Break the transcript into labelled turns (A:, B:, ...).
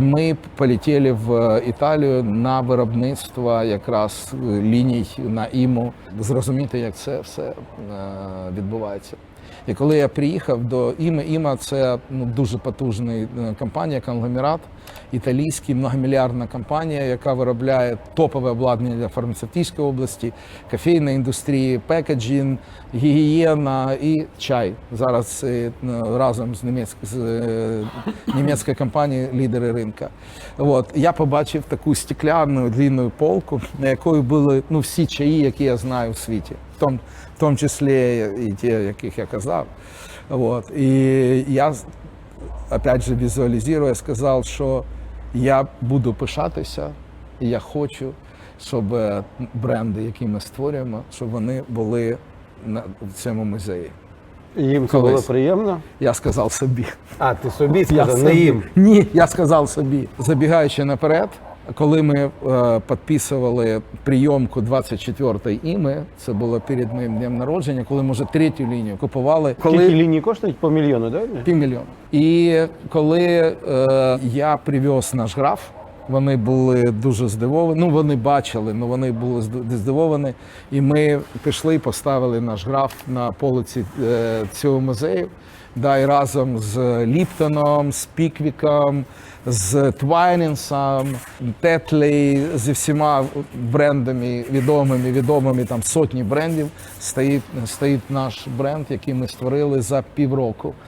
A: Ми полетіли в Італію на виробництво якраз ліній на іму, зрозуміти, як це все е, відбувається. І коли я приїхав до Іми, Іма це ну, дуже потужна е, компанія, конгломерат, італійський, многомільярдна компанія, яка виробляє топове обладнання для фармацевтичної області, кофейної індустрії, пекеджін, гігієна і чай. Зараз е, разом з, німецьк... з е, німецькою компанією лідери ринка. От. Я побачив таку стекляну длинну полку, на якої були ну, всі чаї, які я знаю у світі, в тому, в тому числі і ті, яких я казав. От. І я опять же візуалізую, сказав, що я буду пишатися, і я хочу, щоб бренди, які ми створюємо, щоб вони були на в цьому музеї.
B: Їм це було приємно.
A: Я сказав собі.
B: А, ти собі
A: Я
B: сказав, не
A: собі.
B: їм.
A: Ні, я сказав собі. Забігаючи наперед, коли ми е, підписували прийомку 24-ї іми, це було перед моїм днем народження, коли ми вже третю лінію купували.
B: Скільки
A: Коли
B: лінії коштують? По мільйону, так?
A: півмільйона. І коли е, я привез наш граф, вони були дуже здивовані. Ну, вони бачили, але вони були здивовані. І ми пішли поставили наш граф на полиці е, цього музею. Да, і разом з Ліптоном, з Піквіком, з Твайнінсом, Тетлей, зі всіма брендами відомими, відомими там сотні брендів, стоїть, стоїть наш бренд, який ми створили за півроку.